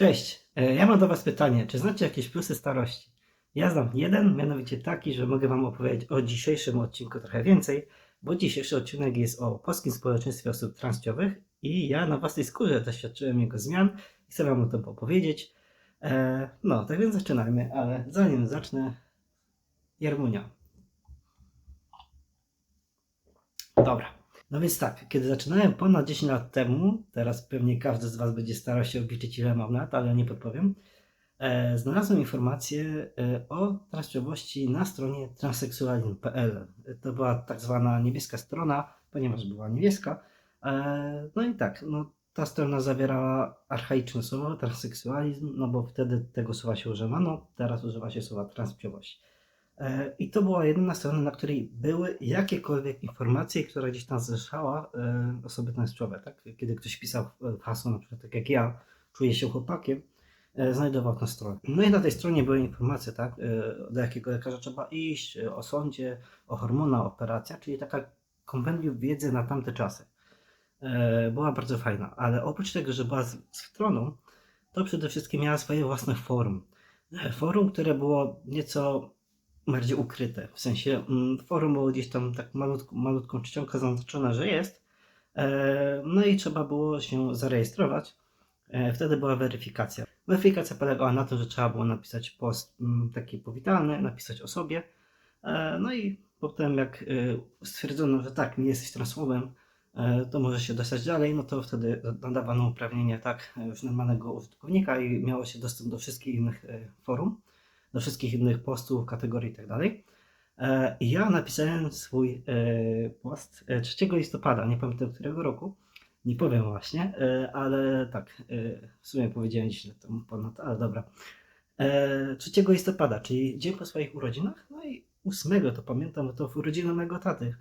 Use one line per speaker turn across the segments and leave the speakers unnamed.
Cześć, E, ja mam do Was pytanie, czy znacie jakieś plusy starości? Ja znam jeden, mianowicie taki, że mogę Wam opowiedzieć o dzisiejszym odcinku trochę więcej, bo dzisiejszy odcinek jest o polskim społeczeństwie osób transpłciowych i ja na własnej skórze doświadczyłem jego zmian i chcę Wam o tym opowiedzieć. E, no, tak więc zaczynajmy, ale zanim zacznę, Jarmunia. Dobra. No więc tak, kiedy zaczynałem ponad 10 lat temu, teraz pewnie każdy z Was będzie starał się obliczyć ile mam lat, ale nie podpowiem, e, znalazłem informację e, o transpłciowości na stronie transseksualizm.pl. To była tak zwana niebieska strona, ponieważ była niebieska. E, no i tak, no, ta strona zawierała archaiczne słowo transseksualizm, no bo wtedy tego słowa się używano, teraz używa się słowa transpłciowość. E, I to była jedyna strona, na której były jakiekolwiek informacje, która gdzieś tam zrzeszała e, osoby transpłciowe. Tak? Kiedy ktoś pisał hasło, na przykład tak jak ja, czuję się chłopakiem, e, znajdował tę stronę. No i na tej stronie były informacje, tak? do jakiego lekarza trzeba iść, o sądzie, o hormonach, operacja, czyli taka kompendium wiedzy na tamte czasy. Była bardzo fajna, ale oprócz tego, że była stroną, to przede wszystkim miała swoje własne forum. Forum, które było nieco bardziej ukryte. W sensie mm, forum było gdzieś tam tak malutką, malutką czcionką zaznaczona, że jest. E, No i trzeba było się zarejestrować. E, Wtedy była weryfikacja. Weryfikacja polegała na tym, że trzeba było napisać post mm, taki powitalny, napisać o sobie. E, No i potem jak stwierdzono, że tak, nie jesteś transłowem, to może się dostać dalej, no to wtedy nadawano uprawnienie tak już normalnego użytkownika i miało się dostęp do wszystkich innych forum do wszystkich innych postów, kategorii i tak. E, i Ja napisałem swój e, post e, 3 listopada, nie pamiętam którego roku, nie powiem właśnie, e, ale tak, e, w sumie powiedziałem 10 lat ponad, ale dobra. E, 3 listopada, czyli dzień po swoich urodzinach, no i 8 to pamiętam, bo to w urodziny mego taty.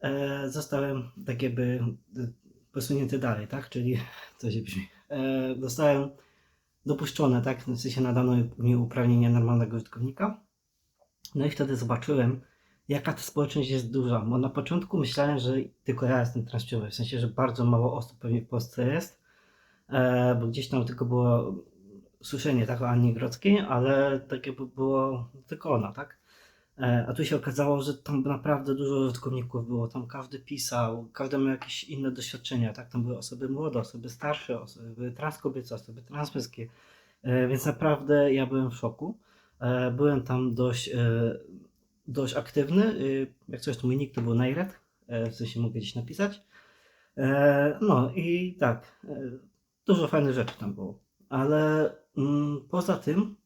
E, Zostałem tak jakby e, posunięty dalej, tak, czyli co się brzmi. E, Dostałem dopuszczone, tak? W sensie nadano mi uprawnienia normalnego użytkownika. No i wtedy zobaczyłem, jaka ta społeczność jest duża. Bo na początku myślałem, że tylko ja jestem transpłciowy, w sensie, że bardzo mało osób pewnie w Polsce jest, e, bo gdzieś tam tylko było słyszenie tak o Annie Grodzkiej, ale tak jakby było tylko ona, tak? E, A tu się okazało, że tam naprawdę dużo użytkowników było, tam każdy pisał, każdy miał jakieś inne doświadczenia, tak? Tam były osoby młode, osoby starsze, osoby transkobiece, osoby transmęskie, E, więc naprawdę ja byłem w szoku. E, Byłem tam dość, dość aktywny, jak coś to mój nick to był Najred, w sensie mogę gdzieś napisać. No i tak, dużo fajnych rzeczy tam było, ale mm, poza tym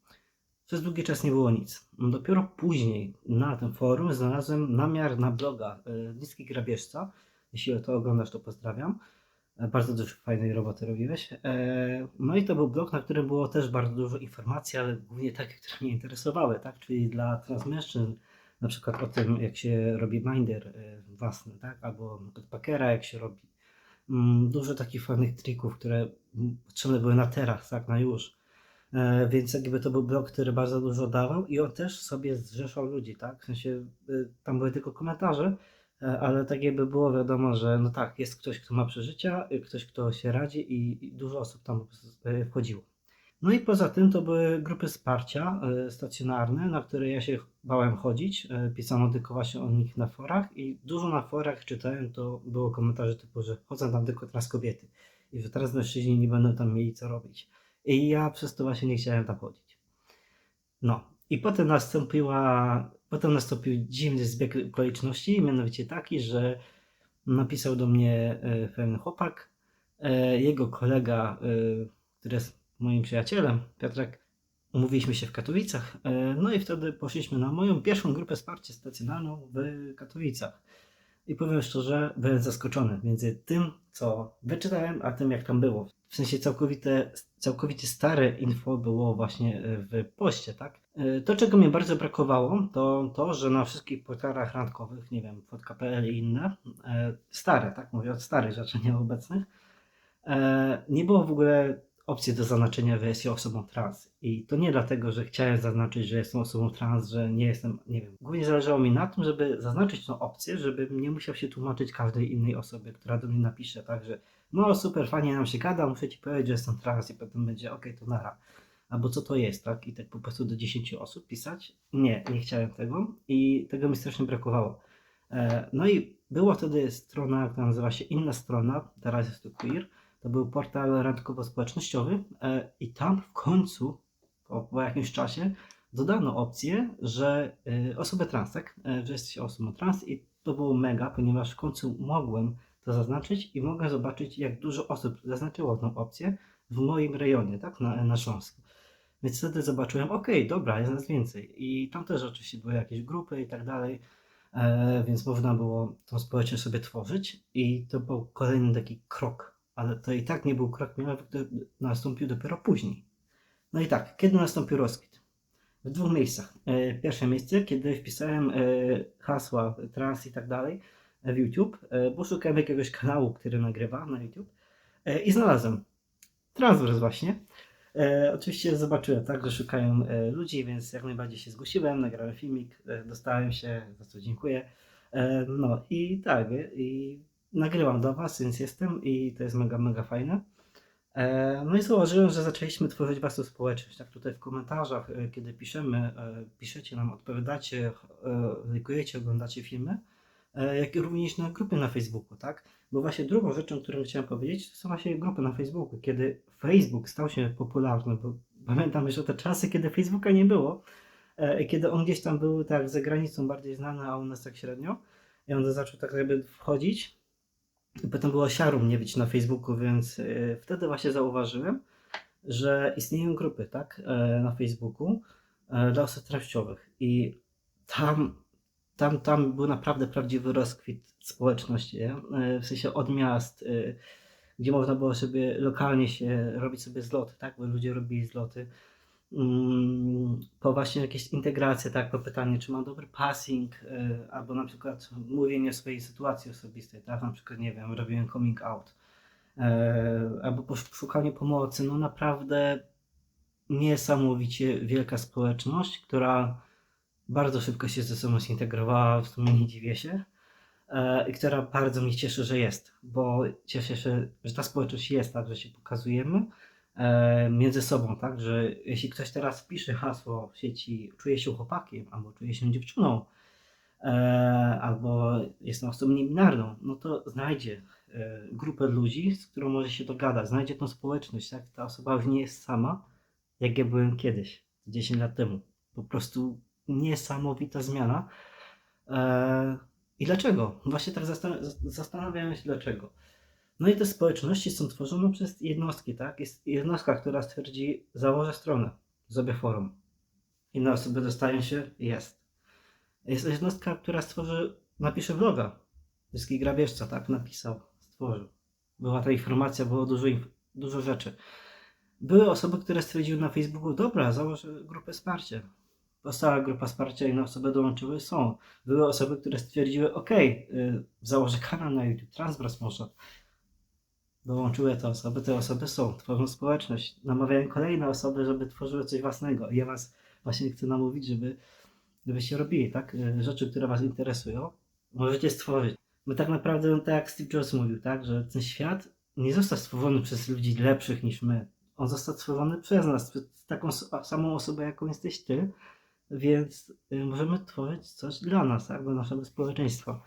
przez długi czas nie było nic. Dopiero później na tym forum znalazłem namiar na bloga e, Niski Grabieżca. Jeśli to oglądasz, to pozdrawiam. E, Bardzo dużo fajnej roboty robiłeś. E, No i to był blog, na którym było też bardzo dużo informacji, ale głównie takie, które mnie interesowały, tak? Czyli dla transmężczyzn, na przykład o tym, jak się robi binder własny, tak? Albo packera, jak się robi. Mm, Dużo takich fajnych trików, które potrzebne były na teraz, tak? Na już. E, Więc jakby to był blog, który bardzo dużo dawał i on też sobie zrzeszał ludzi, tak? W sensie y, tam były tylko komentarze, e, ale tak jakby było wiadomo, że no tak, jest ktoś, kto ma przeżycia, y, ktoś, kto się radzi i, dużo osób tam y, wchodziło. No i poza tym to były grupy wsparcia stacjonarne, na które ja się bałem chodzić. Pisano tylko właśnie o nich na forach i dużo na forach czytałem, to było komentarze typu, że chodzą tam tylko teraz kobiety i że teraz mężczyźni nie będą tam mieli co robić. I ja przez to właśnie nie chciałem tam chodzić. No. I potem nastąpiła, potem nastąpił dziwny zbieg okoliczności, mianowicie taki, że napisał do mnie e, pewien chłopak, e, jego kolega, e, który jest moim przyjacielem, Piotrek, umówiliśmy się w Katowicach, no i wtedy poszliśmy na moją pierwszą grupę wsparcia stacjonarną w Katowicach. I powiem szczerze, byłem zaskoczony między tym, co wyczytałem, a tym, jak tam było. W sensie całkowite, całkowicie stare info było właśnie e, w poście, tak? E, To, czego mi bardzo brakowało, to to, że na wszystkich portalach randkowych, nie wiem, fotka.pl i inne, e, stare, tak? Mówię o starych rzeczach nieobecnych, e, nie było w ogóle opcji do zaznaczenia, że jest się osobą trans. I to nie dlatego, że chciałem zaznaczyć, że jestem osobą trans, że nie jestem, nie wiem. Głównie zależało mi na tym, żeby zaznaczyć tą opcję, żebym nie musiał się tłumaczyć każdej innej osobie, która do mnie napisze, tak, że no super, fajnie nam się gada, muszę ci powiedzieć, że jestem trans i potem będzie, okej, to nara. Albo co to jest, tak? I tak po prostu do 10 osób pisać. Nie, nie chciałem tego i tego mi strasznie brakowało. E, No i była wtedy strona, która nazywa się Inna Strona, teraz jest to Queer. To był portal randkowo-społecznościowy e, i tam w końcu, po, po jakimś czasie, dodano opcję, że y, osoby trans, tak? E, Że jesteś osobą trans i to było mega, ponieważ w końcu mogłem to zaznaczyć i mogłem zobaczyć, jak dużo osób zaznaczyło tą opcję w moim rejonie, tak? Na, na Śląsku. Więc wtedy zobaczyłem, okej, dobra, jest nas więcej. I tam też oczywiście były jakieś grupy i tak dalej, e, więc można było tą społeczność sobie tworzyć i to był kolejny taki krok. Ale to i tak nie był krok miły, który nastąpił dopiero później. No i tak, kiedy nastąpił rozkwit? W dwóch miejscach. E, Pierwsze miejsce, kiedy wpisałem e, hasła trans i tak dalej e, w YouTube, bo szukałem jakiegoś kanału, który nagrywa na YouTube i znalazłem Transwers właśnie. E, oczywiście zobaczyłem, tak, że szukają e, ludzi, więc jak najbardziej się zgłosiłem, nagrałem filmik, e, dostałem się, za co dziękuję. E, no i tak, i nagrywam do Was, więc jestem i to jest mega, mega fajne. E, No i zauważyłem, że zaczęliśmy tworzyć własną społeczność. Tak tutaj w komentarzach, e, kiedy piszemy, e, piszecie nam, odpowiadacie, lajkujecie, oglądacie filmy, jak i również na grupy na Facebooku, tak? Bo właśnie drugą rzeczą, którą chciałem powiedzieć, to są właśnie grupy na Facebooku. Kiedy Facebook stał się popularny, bo pamiętam jeszcze te czasy, kiedy Facebooka nie było, kiedy on gdzieś tam był tak za granicą bardziej znany, a u nas tak średnio, i on zaczął tak jakby wchodzić, potem było siarum nie być na Facebooku, więc e, wtedy właśnie zauważyłem, że istnieją grupy, tak, e, na Facebooku e, dla osób treściowych. I tam, tam, tam był naprawdę prawdziwy rozkwit społeczności, w sensie od miast, gdzie można było sobie lokalnie się robić sobie zloty, tak, bo ludzie robili zloty, po właśnie jakieś integracje, tak, po pytanie, czy mam dobry passing, e, albo na przykład mówienie o swojej sytuacji osobistej, tak, na przykład, nie wiem, robiłem coming out, e, albo poszukanie pomocy, no naprawdę niesamowicie wielka społeczność, która bardzo szybko się ze sobą zintegrowała, w sumie nie dziwię się, e, i która bardzo mnie cieszy, że jest, bo cieszę się, że ta społeczność jest, tak, że się pokazujemy, między sobą, tak, że jeśli ktoś teraz pisze hasło w sieci czuje się chłopakiem, albo czuje się dziewczyną, e, albo jest osobą niebinarną, no to znajdzie e, grupę ludzi, z którą może się dogadać, znajdzie tą społeczność, tak, ta osoba już nie jest sama, jak ja byłem kiedyś, 10 lat temu. Po prostu niesamowita zmiana. E, I dlaczego? Właśnie tak zastan- zastanawiałem się dlaczego. No i te społeczności są tworzone przez jednostki, tak? Jest jednostka, która stwierdzi, założę stronę, zrobię forum. Inne osoby dostają się, jest. Jest jednostka, która stworzy, napisze vloga. Zyski Grabieżca, tak? Napisał, stworzył. Była ta informacja, było dużo, dużo rzeczy. Były osoby, które stwierdziły na Facebooku, dobra, założę grupę wsparcia. Powstała grupa wsparcia, inne osoby dołączyły, są. Były osoby, które stwierdziły, ok, założę kanał na YouTube, Transbras może. Dołączyły te osoby, te osoby są, tworzą społeczność, namawiają kolejne osoby, żeby tworzyły coś własnego. I ja was właśnie chcę namówić, żeby, żebyście robili, tak? Y, Rzeczy, które was interesują, możecie stworzyć. My tak naprawdę, no, tak jak Steve Jobs mówił, tak, że ten świat nie został stworzony przez ludzi lepszych niż my. On został stworzony przez nas, przez taką samą osobę, jaką jesteś ty, więc y, możemy tworzyć coś dla nas, tak, dla naszego społeczeństwa.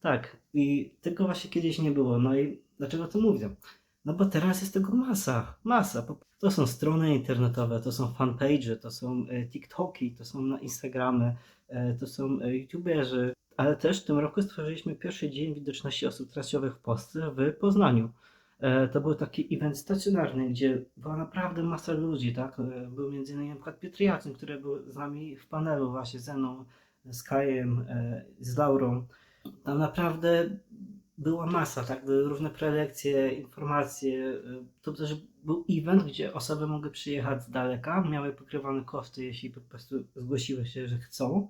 Tak, i tego właśnie kiedyś nie było. No i dlaczego to mówię? No bo teraz jest tego masa, masa. To są strony internetowe, to są fanpage, to są e, TikToki, to są na Instagramy, e, to są e, YouTuberzy. Ale też w tym roku stworzyliśmy pierwszy dzień widoczności osób transiowych w Polsce w Poznaniu. To był taki event stacjonarny, gdzie była naprawdę masa ludzi, tak? Był między innymi Piotr Jacyn, który był z nami w panelu właśnie ze mną, z Kajem, e, z Laurą. Tam naprawdę była masa, tak? Były różne prelekcje, informacje. y, To też był event, gdzie osoby mogły przyjechać z daleka, miały pokrywane koszty, jeśli po prostu zgłosiły się, że chcą.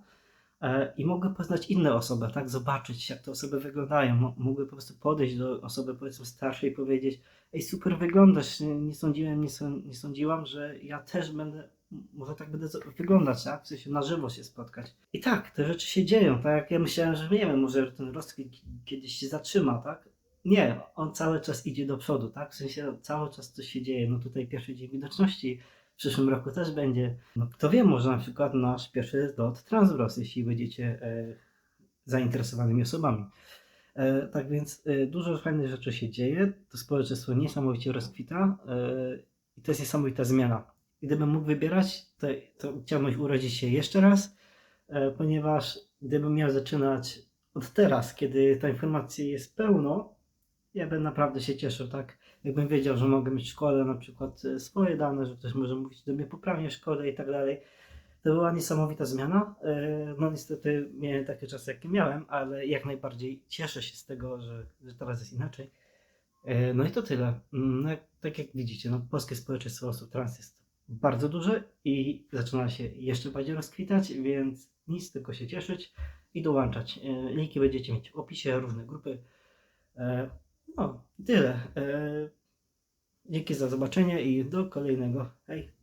e, I mogły poznać inne osoby, tak? Zobaczyć, jak te osoby wyglądają. Mo- Mogły po prostu podejść do osoby, powiedzmy, starszej i powiedzieć: Ej, super wyglądasz. Nie, sądziłem, nie, są- nie sądziłam, że ja też będę, może tak będę wyglądać, tak? W sensie na żywo się spotkać. I tak, te rzeczy się dzieją, tak ja myślałem, że nie wiem, może ten rozkwit kiedyś się zatrzyma, tak? Nie, on cały czas idzie do przodu, tak? W sensie cały czas coś się dzieje. No tutaj pierwszy dzień widoczności w przyszłym roku też będzie. No kto wie, może na przykład nasz pierwszy lot Transbros, jeśli będziecie e, zainteresowanymi osobami. E, tak więc e, dużo fajnych rzeczy się dzieje. To społeczeństwo niesamowicie rozkwita e, i to jest niesamowita zmiana. Gdybym mógł wybierać, to, to chciałbym urodzić się jeszcze raz, e, ponieważ gdybym miał zaczynać od teraz, kiedy ta informacja jest pełno, ja bym naprawdę się cieszył, tak? Jakbym wiedział, że mogę mieć w szkole na przykład e, swoje dane, że ktoś może mówić do mnie poprawnie w szkole i tak dalej. To była niesamowita zmiana. E, No niestety miałem takie czasy, jakie miałem, ale jak najbardziej cieszę się z tego, że, że teraz jest inaczej. No i to tyle. Mm, No, tak jak widzicie, no, polskie społeczeństwo osób trans jest bardzo duże i zaczyna się jeszcze bardziej rozkwitać, więc nic, tylko się cieszyć i dołączać. E, Linki będziecie mieć w opisie, różne grupy. E, No, tyle. E, Dzięki za zobaczenie i do kolejnego. Hej!